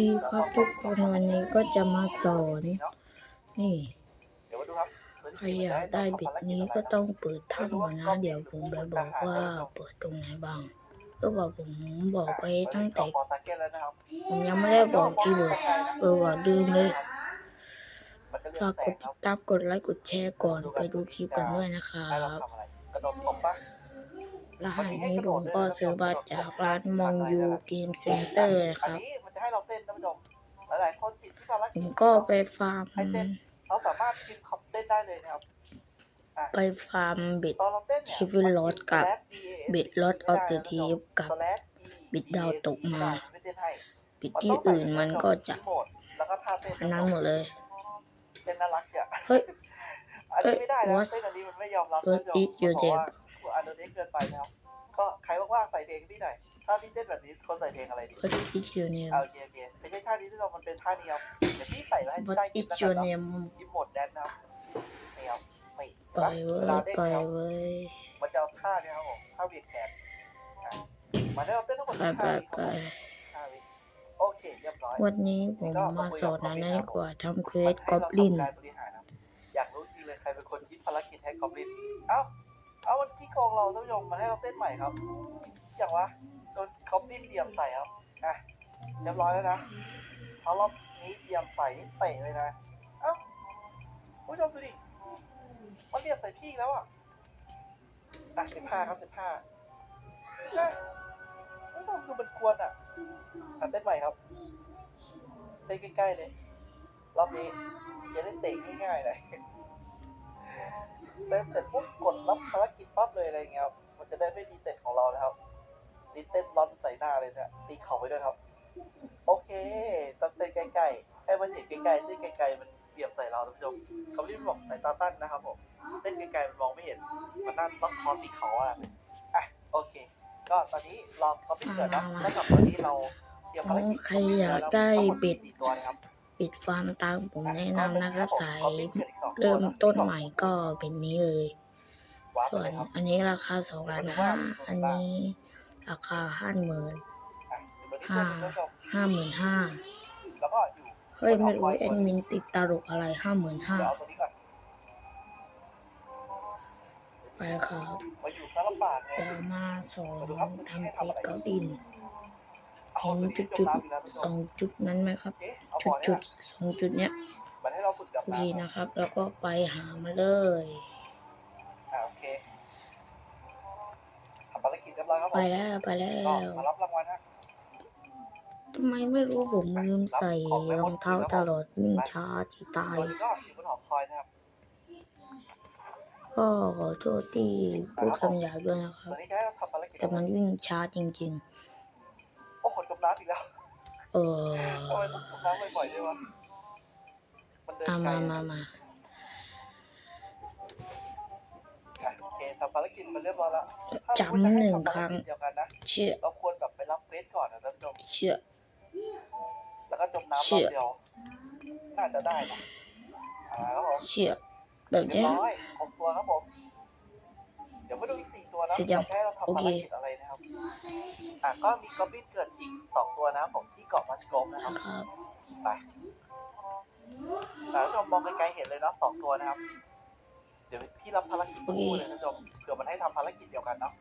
ดีครับทุกคนวันนี้ก็จะมาสอน นี่ใครอยากได้บิดนี้ก็ต้องเปิดถ้ำก่อนนะ เดี๋ยวผมไปบอกว่าเปิดตรงไหนบ้างก็บอกผมบอกไปตั้งแต่ผมยังไม่ได้บอกที่เลยเออว่าลืมเลยฝากกดติดตามกดไลค์กดแชร์ก่อนไปดูคลิปกันด้วยนะครัให้าบรหัสนี้ผมก็ซื้อมาจากร้านมองยูเกมเซ็นเตอร์นะครับ ให้เราเต้นท่านผู้ชมหลายๆคนติดที่ภารผกิจมก็ไปฟาร์ม ให้เต้นเขาสามารถพิมพ์คำเต้นได้เลยนะครับ ไปฟาร์มบิดตอนเราเต้นเนี่ย Heavy Load กับบิดลดออฟเดอะทีฟกับ slash E บิดดาวตกมาไม่เต้นให้บิดที่อื่นมันก็จะโหมดแล้วก็ท่าเต้นอันนั้นหมดเลย เต้นน่ารักจ้ะเฮ้ยอันนี้ไม่ได้นะ What- เต้นอันนี้มันไม่ยอมรับ What ท่านผู้ช is your บอกว่าอันนี้เกินไปแล้ว ก็ใครว่างๆใส่เพลงพี่หน่อย ถ้าพี่เต้นแบบนี้คนใส่เพลงอะไรดี What is your name เอาโอเคโอเคไม่ใช่ท่านี้ที่เรามันเป็นท่าเดียวเดี๋ยวพี่ใส่ไว้ให้ What ได้ยิ is นแล้วกั your นเนาะ name ยิมโหมดแดนนะครับนี่ครับไม่ปล่อยเว้เวยลาเต้นปล่อยครับเว้ยมันจะเอาท่าเนี่ยครับผมท่าเวียงแขนอะมาให้เราเต้นทั้งหมดไปไปห้าวิไปห้าวิโอเคเรียบร้อย วันนี้ผมมาสอนอันนั้นดีกว่าทำเควสกอบลินมันให้เราทำการบริหารครับอยากรู้จริงเลยใครเป็นคนคิดภารกิจให้กอบลิน เอ้า เอามันที่โกงเราท่านผู้ชมมันให้เราเต้นใหม่ครับ อย่างวะ โดนกอบลินเหลี่ยมใส่ครับอะเรียบร้อยแล้วนะเพารอบนี้เหลี่ยมใส่นี่เตะเลยนะเอ้าผู้ชมดูดิมันเหลี่ยมใส่พี่แล้วอะอะสิบห้าครับสิบห้าใช่ผู้ชมคือมันควรอะอะเต้นใหม่ครับเต้นใกล้ๆเลยรอบนี้อย่าได้เตะง่ายๆเลยเต้นเสร็จปุ๊บกดรับภารกิจปั๊บเลยอะไรเงี้ยครับมันจะได้ไม่รีเซ็ตของเรานะครับ รีเต้นร้อนใส่หน้าเลยเนี่ยตีเข่าไปด้วยครับ โอเคต้องเต้นใกล้ๆให้มันเห็นใกล้ๆเต้นไกลๆมันเบียบใส่เราท่านผู้ชมเขาเรียกบอกสายตาตั้งนะครับผมเต้นไกลๆมันมองไม่เห็น มันนั่นต้องคอตีเขาอะอะโอเค ก็ตอนนี้เราเขาไปเกิดแล้วแล้วกับตอนนี้เราเตรียมภารกิจใครอยากได้บิดสี่ตัวนะครับปิดฟาร์มตามผมแนะนำนะครับ สายเริ่มต้นใหม่ก็เป็นนี้เลย ส่วนอันนี้ราคาสองล้านห้าอันนี้ ราคาห้าหมื่นห้าห้าหมื่นห้าแล้วก็อยู่เฮ้ย ไม่รู้แอดมินติดตลกอะไรห้าหมื่นห้าเดี๋ยวเอาตัวนี้ก่อนไปครับมาอยู่ซะลำบากไงเดี๋ยวมาสอนทำเควสเกาดินเห็นจุดจุดๆสองจุดนั้นไหมครับโอเคเอาจุพดอจุดๆสองจุดเนี้ยมันให้เราฝึกดำโอเคน้ำนะครับ แล้วก็ไปหามาเลย ไปมแล้วไปแล้ก็วมารับรางวัลฮะทำไมไม่รู้ผมลืมใส่รองเท้าตลอดวิ่งช้าที่ตายตัวนี้ก็อยู่บนหอคอยนะครับ ก็ขอโทษที่พูดคำหยาบด้วยนะครัตัวบนี้จะให้เราทำภารกิจแต่มันวิ่งช้าจริง โอ้โหจมน้ำอีกแล้วๆ เออทำไมต้องจมน้ำบ่อยๆด้วยวะมันเดินอะไกลมามามา โอเคทำภารกิจมันเรียบร้อยแล้วจำหนึ่งครั้งเดียวกันนะเชื่อเราควรแบบไปรับเฟสก่อนนะท่านผู้ชมเชื่อแล้วก็จมน้ำรเชื่อบอเดียวน่าจะได้นะอ่าครับผมเชื่อแบบเรียเนี้บยร้อยหกตัวครับผมเดี๋ยวมาดูอีกสี่ตัวนะเสร็จยังจะให้เราทำโอภารเคกิจอะไรนะครับอะก็มีกอบบินเกิดอีกสองตัวนะครับผมที่เกาะมัสโกมนะครับนะครับไปแต่ท่านผู้ชมมองไกลๆเห็นเลยเนาะสองตัวนะครับเดี๋ยวพี่รับภารกิจคู่เลยท่านผู้ชมเผื่อมันให้ทำภารกิจเดียวกันเนาะ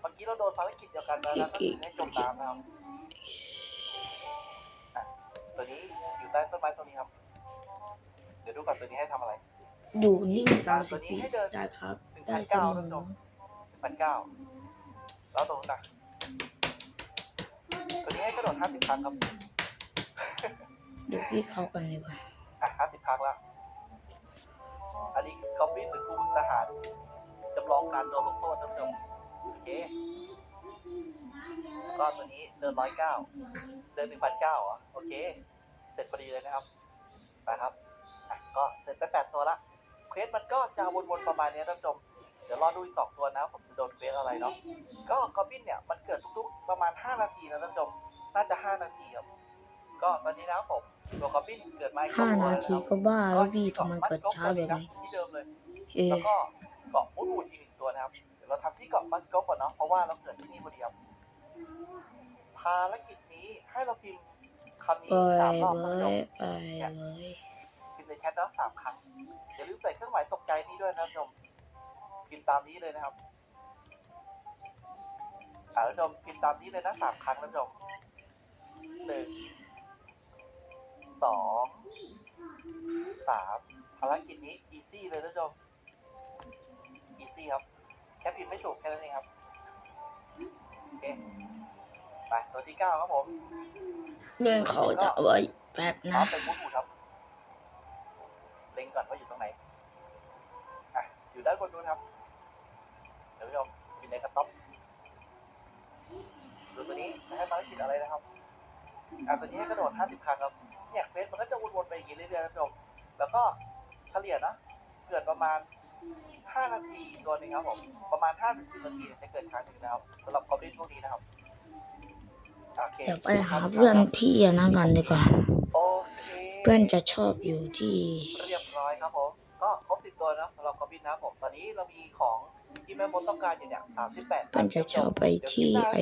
เมื่อกี้เราโดนภารกิจเดียวกันแล้วนะก็คือให้จมน้ำนะครับอะตัวนี้อยู่ใต้ต้นไม้ตัวนี้ครับ เดี๋ยวดูก่อนตัวนี้ให้ทำอะไร อยู่นิ่งสามสิบวิได้ครับ ได้เสมอพันเก้าแล้วตรงนั้นนะตัวนี้ให้กระโดดห้าสิบครั้งครับ เดี๋ยวพี่เข้ากันดีกว่าอะห้าสิบครั้งละ ทหารจำลองการโดนลงโทษท่านผู้ชมโอเคก็ตัวนี้เดินร้อยเก้าเดินหนึ่งพันเก้าอะโอเค เสร็จพอดีเลยนะครับไปครับอะก็เสร็จไปแปดตัวละเควสมันก็จะวนๆประมาณนี้ท่านผู้ชมเดี๋ยวรอดูอีกสองตัวนะผมจะโดนเควสอะไรเนาะก็กอบบินเนี่ยมันเกิดทุกๆประมาณห้านาทีนะท่านผู้ชมน่าจะห้านาทีครับก็ตอนนี้นะครับผมตัวกอบบินเกิดมาอีกสอห้างตัวนาแล้วทีนะครับก็บ้าแล้วพี่ทำไมเกิดช้าแบบนี้ที่เดิมเลยเอ๊ะ แล้วก็เกาะมุดอุดอีกหนึ่งตัวนะครับเดี๋ยวเราทำที่เกาะมัสโกก่อนเนาะเพราะว่าเราเกิดที่นี่พอดีครับภารกิจนี้ให้เราพิมพ์คำนี้ปล่อยสามรอบเลท่านผู้ชยมปล่อยเลยพิมพ์ในแชทแล้วสามครั้งอย่าลืมใส่เครื่องหมายตกใจนี้ด้วยนะท่านผู้ชมพิมพ์ตามนี้เลยนะครับอ่าท่านผู้ชมพิมพ์ตามนี้เลยนะสามครั้งท่านผู้ชมหนึ่งสองสามภารกิจนี้ easy เลยท่านผู้ชม easy ครับ แค่พิมพ์ไม่ถูกแค่นั้นเองครับ โอเค ไปตัวที่เก้าครับผมเรื่องเขาจะไว้แป๊บพร้อนะมเป็นผู้ถูกครับ เล็งก่อนว่าอยู่ตรงไหน อะ อยู่ด้านบนนู้นครับเดี๋ยวผู้ชมอยู่ในกระต๊อบดูตัวนี้ให้ภารกิจอะไรนะครับ อะตัวนี้ให้กระโดด 50 ครั้งครับ เนี่ยเฟสมันก็จะวนๆไปอย่างนี้เรื่อยๆนะผู้ชมแล้วก็เฉลี่ยนะ เกิดประมาณ 5 นาทีตัวหนึ่งครับผม ประมาณ5ถึง10นาทีจะเกิดครั้งหนึ่งนะครับสำหรับกอบลินพวกนี้นะครับโอเคเดี๋ยวไปหาเพื่อนที่อันนั้นก่อนดีกว่า โอเคเพื่อนจะชอบอยู่ที่ เรียบร้อยครับผม ก็ครบสิบตัวนะสำหรับกอบบินนะครับผม ตอนนี้เรามีของที่แม่มดต้องการอยู่เนี่ยสามสิบแปดเพื่อนจะชอบไปที่ไอ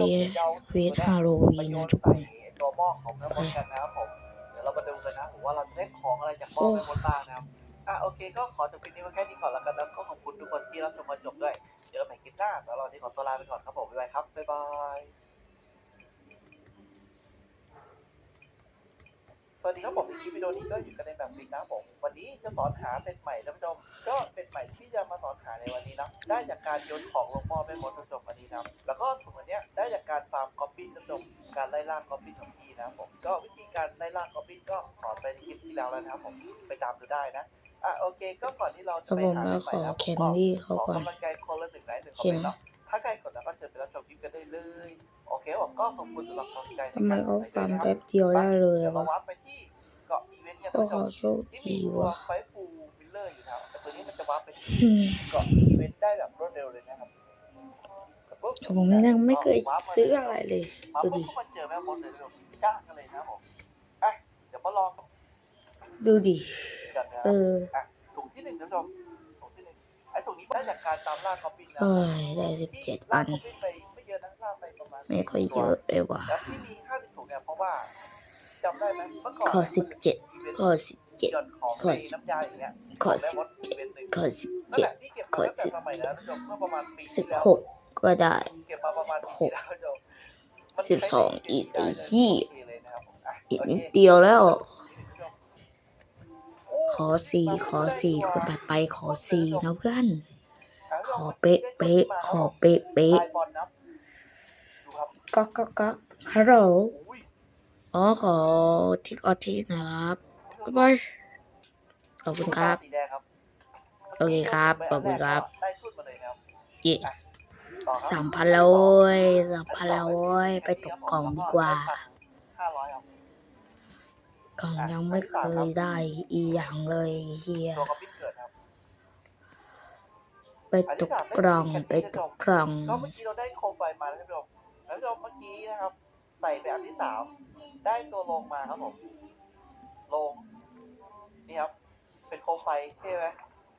เควสฮาโลวีนนะทุกคนตัวหม้อของแม่มดกันนะครับผม เดี๋ยวเรามาดูกันนะผมว่าเราจะได้ของอะไรจากหม้อแม่มดบ้างนะครับ อะโอเคก็ขอจบคลิปนี้ไว้แค่นี้ก่อนแล้วกันนะก็ขอบคุณทุกคนที่รับชมมาจบด้วยเจอกันใหม่คลิปหน้าสำหรับวันนี้ขอตัวลาไปก่อนครับผมบ๊ายบายครับบ๊ายบายสวัสดีครับผมในคลิปวิดีโอนี้ก็อยู่กันในแบบฟรีนะผมวันนี้จะสอนหาเป็นใหม่ท่านผู้ชมก็เป็นใหม่ที่จะมาสอนหาในวันนี้นะได้จากการโยนของลงหม้อแม่มดท่านผู้ชมวันนี้นะแล้วก็ถุงอันเนี้ยได้จากการฟาร์มก๊อปปี้ท่านผู้ชมการไล่ล่าก๊อปปี้ของพี่นะผมก็วิธีการไล่ล่าก๊อปปี้ก็สอนไปในคลิปที่แล้วแล้วนะครับผมไปตามดูได้นะ อะโอเคก็ก่อนที่เราจะแล้วไปผมหาก็เป็นใหขม่อนะแคนผมก็ดี้ขเขาอก่อนกำลังใจคนละหนึ่งไลค์หนึ่งคอมเขียเมนนต์เนาะถ้าใครกดแล้วก็เชิญไปรับชมคลิปกันได้เลยโอเคผมก็ขอบคุณสำหรับกำลังใจทำไมเขาฟังแป๊บเดียวได้เลยเดี๋ยวเราวะวัดไปที่เกาะอีเวนต์กันพวท่ากนผู้ชเขามโชคที่มีดีตัววะไฟฟูมิลเลอร์อยู่นะครับแต่ตัวนี้มันจะวัดไปที่อืม เกาะอีเวนต์ได้แบบรวดเร็วเลยนะครับปุ๊บ ผมยังไม่เคยซื้ออะไรเลยมาดูปุ๊บดิก็มาเจอแม่มดเลยลูกจ้างกันเลยนะครับผมอะเดี๋ยวมาลองดูดิกันนะค เอรับออะถุงที่หนึ่งท่านผู้ชมถุงที่หนึ่งไอ้ถุงนี้ได้จากการตามล่าคอปปี้นะเอ้ยได้สิบเจ็ดอันล่า copy ไปไม่เยอะนะล่าไปประมาณไม่ค่อยเยอะเลยว่ะแล้วที่มีห้าสิบถุงเนี่ยเพราะว่าจำได้ไหมเมื่อก่อนขอสิบเจ็ดขอสิบเจ็ดหย่อนของขอในสิบน้ำยาอย่างเงี้ยขอแม่สิบมดอีเวนต์หนึ่งขอสิบนั่นเจ็แหดละที่เก็บขมาอตั้งแต่สิบสมัยนั้นท่านผู้ชมเมื่อประมาณปีสิที่บแล้วหกก็ได้เก็บมาประมาณสิบหปีกแล้วท่านผู้ชมมันสิบสองอีกไอ้ขี้โอเคเลยนะครับผมอะอีกโเคนิดเดียวแล้วโขอสี่ขอสี่คนถัดไปขอสี่นะเพื่อน ขอเป๊ะเป๊ะขอเป๊ะเป๊ะลายบอลนะครับดูครับก๊อกก๊อกก๊อกฮัลโหลอุ้ยอ๋อขอทิกออทิกนะครับบ๊ายบายขอบคุณครับสีแดงครับโอเคครับ ขอบคุณครับได้ชุดมาเลยนะครับ yes ต่อครับสามพันแล้วเว้ยสามพันแล้วเว้ยไปตกกล่องดีกว่าห้าร้อยครับ กล่องยังไม่เคยได้อีอย่างเลยเฮียตัวกระปิ้นเกิดครับไปตกกล่องไปตกกล่องก็เมื่อกี้เราได้โคมไฟมาแล้วท่านผู้ชมแล้วท่านผู้ชมเมื่อกี้นะครับ ใส่ไปอันที่สามได้ตัวลงมาครับผมลงนี่ครับเป็นโคมไฟเท่ไหม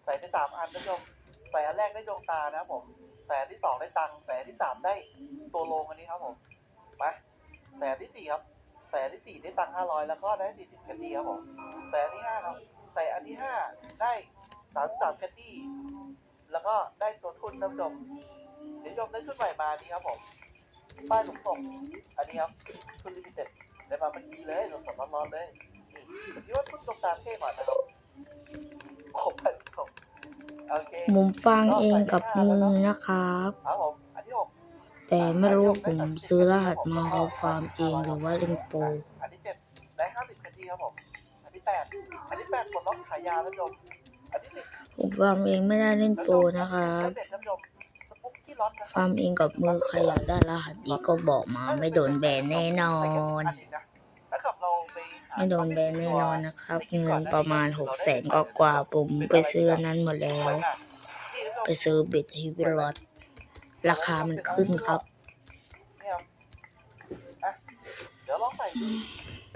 ใส่ไปสามอันท่านผู้ชมใส่อันแรกได้ดวงตานะครับผมใส่อันที่สองได้ตังค์ใส่อันที่สามได้ตัวลงอันนี้ครับผมมาใส่อันที่สี่ครับ ใส่อันที่สี่ได้ตังค์ห้าร้อยแล้วก็ได้สี่สิบแคนดี้ครับผมใส่อันที่ห้าครับใส่อันที่ห้าได้สามสามแคนดี้แล้วก็ได้ตัวทุนท่านผู้ชมเดี๋ยวชมได้ชุดใหม่มานี่ครับผมป้ายหลุมศพอันนี้ครับทุนลิมิเต็ดได้มาเมื่อกี้เลยสดๆร้อนๆเลยนี่คิดว่าทุนดวงตาเท่กว่านะครับโอ้ป้ายหลุมศพโอเคมุมฟังเองกับมือนะครับครับผมอันที่หก แต่ไม่รู้ว่าผมซื้อรหัสมาเขาฟาร์มเองหรือว่าเล่นโปรอันที่เจ็ดได้ห้าสิบนาทีครับผมอันที่แปดอันที่แปดกดล็อกขายยาแล้วจบอันที่สิบผมฟาร์มเองไม่ได้เล่นโปรนะครับฟาร์มเองกับมือใครอยากได้รหัสดีก็บอกมาไม่โดนแบนแน่นอนไม่โดนแบนแน่นอนนะครับ เงินประมาณหกแสนก็กว่าผมไปซื้อนั้นหมดแล้ว ไปซื้อบ็ดให้วิลอต ราคามันขึ้นครับเนี่ยครับอะเดี๋ยวลองใส่ดู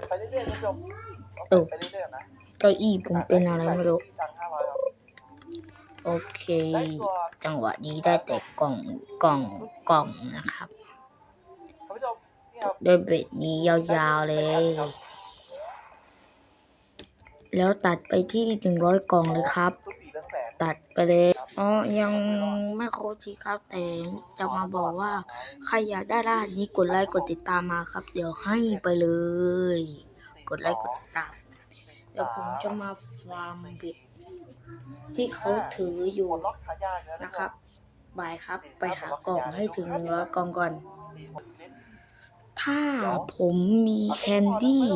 ไปเรื่อยๆท่านผู้ชมลองเอใส่อไปเรื่อยๆนะเก้าอี้ผมเป็นอะไรไม่รู้ตังค์ห้าร้อยครับโอเคได้ตัวจังหวะนี้ได้แต่กล่องกล่องกล่องนะครับท่านผู้ชมนี่ครับด้วยเบ็ดนี้ยาวๆเลย แล้วตัดไปที่หนึ่งร้อยกล่องเลยครับชุดปีละแสนตัดไปเลย อ๋อ ยังไม่ครบทีครับ แต่จะมาบอกว่า ใครอยากได้รหัสนี้กดไลค์กดติดตามมาครับ เดี๋ยวให้ไปเลย กดไลค์กดติดตาม เดี๋ยวผมจะมาฟาร์มบิดที่เขาถืออยู่นะนะครับบายครับ ไปหากล่องให้ถึงหนึ่งร้อยกล่องก่อน ถ้าผมมีแคนดี้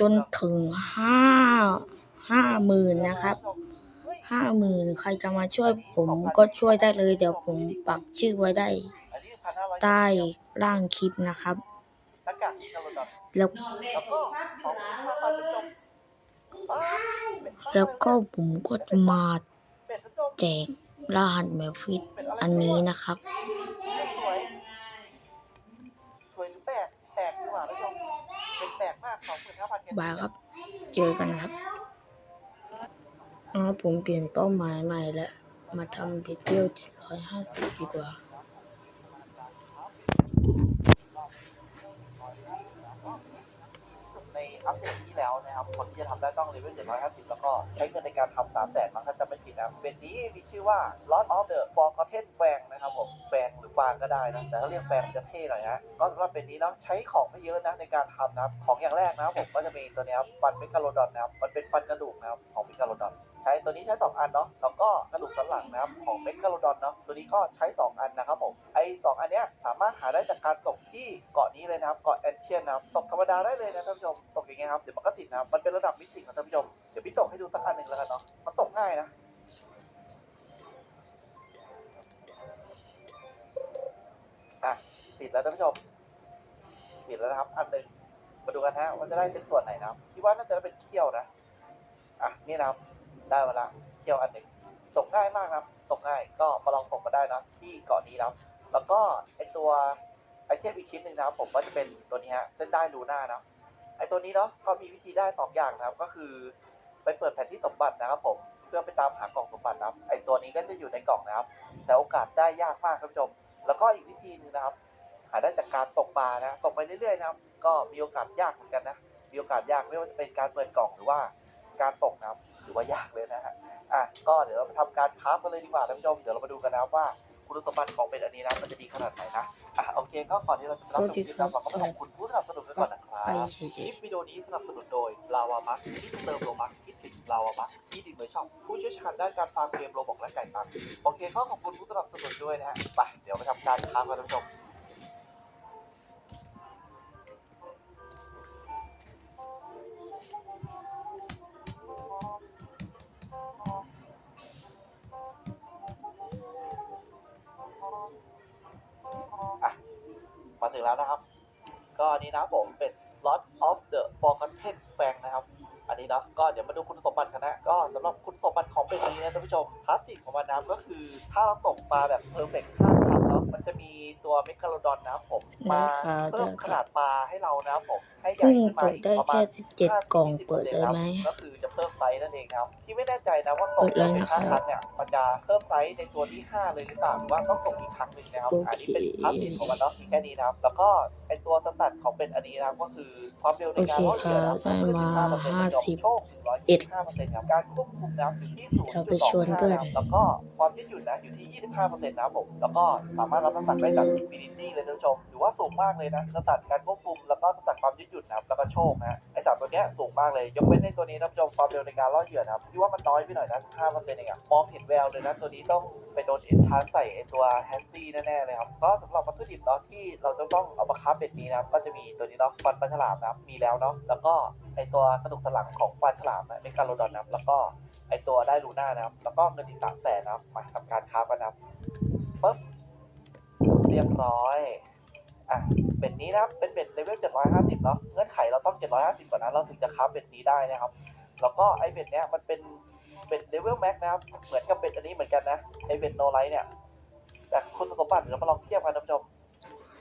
จนถึงห้าห้าหมื่นนะครับ ห้าหมื่นใครจะมาช่วยผมก็ช่วยได้เลย เดี๋ยวผมปักชื่อไว้ได้ ใต้ล่างคลิปนะครับหน้ากากที่กำลังดับแล้วแล้วก็ของมาตอนจบแล้วก็ผมก็จะมาเป็ดจบแจกรหัสแมวฟิตอันนี้นะครับสวยสวยหรือแปลกแปลกดีกว่าท่านผู้ชมเป็นแปลกมากสองหมื่นห้าพันบายครับ เจอกันครับ อ๋อผมเปลี่ยนเป้าหมายใหม่แล้วมาทำบิดเบี้ยวเจ็ดร้อยห้าสิบดีกว่าในอัปเดตที่แล้วนะครับ คนที่จะทำได้ต้องเลเวล750 แล้วก็ใช้เงินในการทำ3แสนมั้งถ้าจำไม่ผิดนะ เป็นนี้มีชื่อว่า Lost of the Forgotten Fang นะครับผมแฟงหรือฟางก็ได้นะ แต่ถ้าเรียกแฟงจะเท่หน่อยนะก็สำหรับเป็นนี้เนาะใช้ของไม่เยอะนะในการทำนะครับ ของอย่างแรกนะครับผมก็จะมีตัวนี้ครับฟันเมกาโลดอนนะครับ มันเป็นฟันกระดูกนะครับของเมกาโลดอน ใช้ตัวนี้ใช้ 2 อันเนาะแล้วก็กระดูกสันหลังนะครับของเมกาโลดอนเนาะตัวนี้ก็ใช้ 2 อันนะครับผมไอ้สองอันเนี้ยสามารถหาได้จากการตกที่เกาะนี้เลยนะครับเกาะแอนเชียนนะครับตกธรรมดาได้เลยนะท่านผู้ชมตกอย่างเงี้ยครับเดี๋ยวมันก็ติดนะครับมันเป็นระดับมิติของท่านผู้ชมเดี๋ยวพี่ตกให้ดูสักอันหนึ่งแล้วกันเนาะมันตกง่ายนะอะติดแล้วท่านผู้ชมติดแล้วนะครับ อันหนึ่งมาดูกันฮะว่าจะได้เป็นส่วนไหนนะครับคิดว่าน่าจะได้เป็นเขี้ยวนะอะนี่นะครับ ได้มาละเที่ยวอันหนึ่งตกง่ายมากนะครับตกง่ายก็มาลองตกกันได้นะที่เกาะนี้นะครับแล้วก็ไอตัวไอเทมอีกชิ้นหนึ่งนะครับผมก็จะเป็นตัวนี้ฮะเส้นได้ลูน่านะไอตัวนี้เนาะก็มีวิธีได้สองอย่างนะครับ ก็คือไปเปิดแผนที่สมบัตินะครับผมเพื่อไปตามหากล่องสมบัตินะครับ ไอตัวนี้ก็จะอยู่ในกล่องนะครับ แต่โอกาสได้ยากมากท่านผู้ชม แล้วก็อีกวิธีหนึงนะครับ หาได้จากการตกปลานะตกไปเรื่อยๆนะครับ ก็มีโอกาสยากเหมือนกันนะมีโอกาสยากไม่ว่าจะเป็นการเปิดกล่องหรือว่า การตกนะครับถือว่ายากเลยนะฮะอะก็เดี๋ยวเราไปทำการคราฟกันเลยดีกว่าท่านผู้ชมเดี๋ยวเรามาดูกันนะครับว่าคุณสมบัติของเป็ดอันนี้นะมันจะดีขนาดไหนนะอะโอเคก็ก่อนที่เราจะไปรับชมคลิปนะครับเราก็ต้องขอบคุณผู้สนับสนุนไว้ก่อนนะครับไปเฉคลิยปวิดีโอนี้สนับสนุนโดยลาวาบัคที่เติมโลบัคคิดถึงลาวาบัคที่ดีเมอร์ช็อปผู้เชี่ยวชาญด้านการฟาร์มเกมโรบอกและไก่ตันโอเคก็ขอบคุณผู้สนับสนุนด้วยนะฮะไปเดี๋ยวไปทำการคราฟกันท่านผู้ชม ถึงแล้วนะครับ ก็อันนี้นะผมเป็น Lot of the Forgotten Fang นะครับ อันนี้เนาะก็เดี๋ยวมาดูคุณสมบัติกันนะ ก็สำหรับคุณสมบัติของเป็ดอันนี้นะท่านผู้ชมพลาสติกของมันนะครับก็คือถ้าเราตกปลาแบบเพอร์เฟกต์ข้ามทำเนาะมันจะมีตัวเมกาโลดอนนะครับผมมาเพิ่มขนาดปลาให้เรานะครับผมให้ใหญ่เพิ่งขึ้นกมาดอีกได้ประมาแค่ณสิบเจ็ดกล่องเปิดเลยไหม ก็คือจะเพิ่มไซส์นั่นเองครับ ที่ไม่แน่ใจนะว่าตเปิกดเลยเป็นนะครับห้าครั้งเนี่ยมันจะเพิ่มไซส์ในตัวที่5เลยหรือเปล่าหรือว่าต้องตกอีกครั้งหนึ่งนะครับโอเคอันนี้เป็นพาสติกของมันเนาะมีแค่นี้นะครับ แล้วก็ไอตัวสแตทของเป็นอันนี้นะครับก็คือความเร็วในการโอรอดเคเรือนะครับได้มาขึ้นห้าสิบโชค125%ครับการควบคุมน้ำอยู่ที่เดี๋ยวไปชวนเพื่อน0.25แล้วก็ความยืดหยุ่นนะอยู่ที่25%นะครับผมแล้วก็สามารถรับน้ำหนักได้จาก Infinity เลยท่านผู้ชมถือว่าสูงมากเลยนะสแตทการควบคุมแล้วก็สแตทความยืดหยุ่นนะครับแล้วก็โชคนะไอ้สามตัวเนี้ยสูงมากเลยยกเว้นในตัวนี้นะผู้ชมความเร็วในการล่อเหยื่อนะครับที่ว่ามันน้อยไปหน่อยนะ5เปอร์เซ็นต์เองอะมองเห็นแววเลยนะ ตัวนี้ต้องไปโดนเอ็นชานใส่ไอตัวแฮนซี่แน่ๆเลยครับ ก็สำหรับวัตถุดิบเนาะที่เราจะต้องเอามาค้าเป็ดนี้นะครับ ก็จะมีตัวนี้เนาะฟันปลาฉลามนะครับมีแล้วเนาะแล้วก็ไอตัวกระดูกสันหลังของปลาฉลามนะเมกาโลดอนนะครับแล้วก็ไอตัวได้ลูน่านะครับ แล้วก็เงินอีกสามแสนนะครับมาทำการค้ากันนะครับปึ๊บเรียบร้อยอะเบ็ดนี้นะครับเป็นเบ็ดเลเวล750เนาะเงื่อนไขเราต้อง 750ก่อนนะเราถึงจะค้าเบ็ดนี้ได้นะครับ แล้วก็ไอเบ็ดเนี้ยมันเป็นเบ็ดเลเวลแม็กนะครับ เหมือนกับเบ็ดอันนี้เหมือนกันนะ ไอเบ็ดโนไลท์เนี่ย แต่คุณสมบัติเดี๋ยวมาลองเทียบกันท่านผู้ชม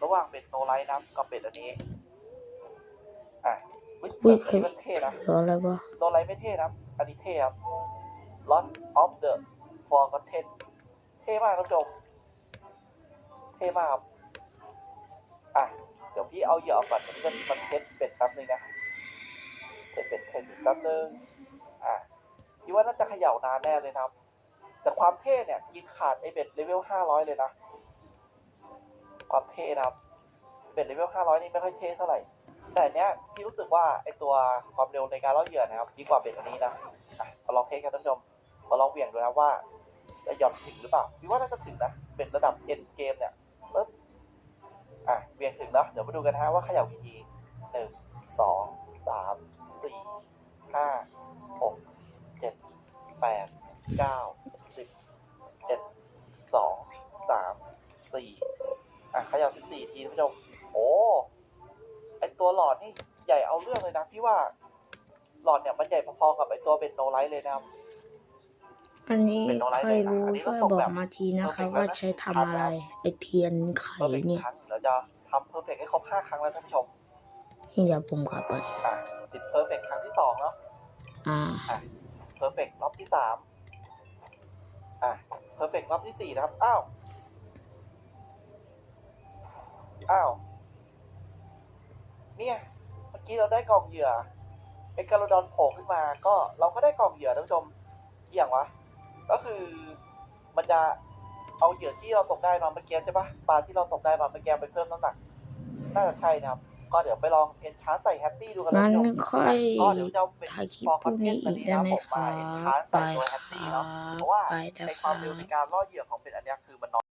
ระหว่างเบ็ดโนไลท์นะครับกับเบ็ดอันนี้ อะเฮ้ยอุ้ยเบ็ดอันนี้มันเท่นะเหลืออะไรวะโนไลท์ไม่เท่นะครับอันนี้เท่ครับ Lot of the Forgotten เท่มากท่านผู้ชม เท่มากครับ อะ เดี๋ยวพี่เอาเหยื่อออกก่อนเดี๋ยวพี่จะมันเทสเป็ดแป๊บนึงนะเทสเป็ดเทสเป็ดแป๊บนึง คิดว่าน่าจะเขย่านานแน่เลยนะครับ แต่ความเท่เนี่ยกินขาดไอเบ็ดเลเวลห้าร้อยเลยนะ ความเท่นะครับ เบ็ดเลเวลห้าร้อยนี่ไม่ค่อยเท่เท่าไหร่ แต่เนี้ยพี่รู้สึกว่าไอตัวความเร็วในการล่อเหยื่อนะครับดีกว่าเบ็ดอันนี้นะมาลองเทสกันท่านผู้ชมมาลองเหวี่ยงดูนะว่าจะหย่อนถึงหรือเปล่าพี่ว่าน่าจะถึงนะ เป็นระดับเอ็นเกมเนี่ยปึ๊บอะเหวี่ยงถึงนะเดี๋ยวมาดูกันนะฮะว่าเขย่ากี่ทีหนึ่งสองสามสี่ห้า แปดเก้าสิบเอ็ดสองสามสี่อะเขย่าสิบสี่ทีท่านผู้ชมโอ้ไอตัวหลอดนี่ใหญ่เอาเรื่องเลยนะพี่ว่า หลอดเนี่ยมันใหญ่พอๆกับไอตัวเบนโนไลท์เลยนะครับ อันนี้เป็นน้องไลท์ใครรู้เลยนะอันนี้ช่วยต้องบอกแบบมาทีนะคะ perfect ว่าแล้วนะใช้ทำอะไร ไอเทียนไขเพอร์เฟกเนี่ยครั้งเราจะทำเพอร์เฟกให้ครบห้าครั้งแล้วท่านผู้ชมนี่เดี๋ยวผมกลับไปอะติดเพอร์เฟกครั้งที่สองเนาะอ่า เพอร์เฟกรอบที่สามอะเพอร์เฟกรอบที่สี่นะครับ อ้าว อ้าว เนี่ย เมื่อกี้เราได้กองเหยื่อเอ็กการโดอนโผล่ขึ้นมาก็เราก็ได้กองเหยื่อท่านผู้ชมอย่างวะ ก็คือมันจะเอาเหยื่อที่เราตกได้มาเมื่อกี้ใช่ปะปลาที่เราตกได้มาเมื่อกี้ไปเพิ่มน้ำหนัก น่าจะใช่นะครับ ก็เดี๋ยวไปลองเอนชาร์ใส่แฮตตี้ดูกันงั้นท่านผู้ชมค่อยก็เดี๋ยวจะเอาเป็นถ่ายคลิปฟอร์พรุ่งนี้อีกได้ไหมครับผมมาไป enchant ใส่ตัวค Happy รัเนาะบเพราะว่าไปนะในคควารัมเร็วในบการล่อเหยื่อของเป็ดอันเนี้ยคือมันน้อย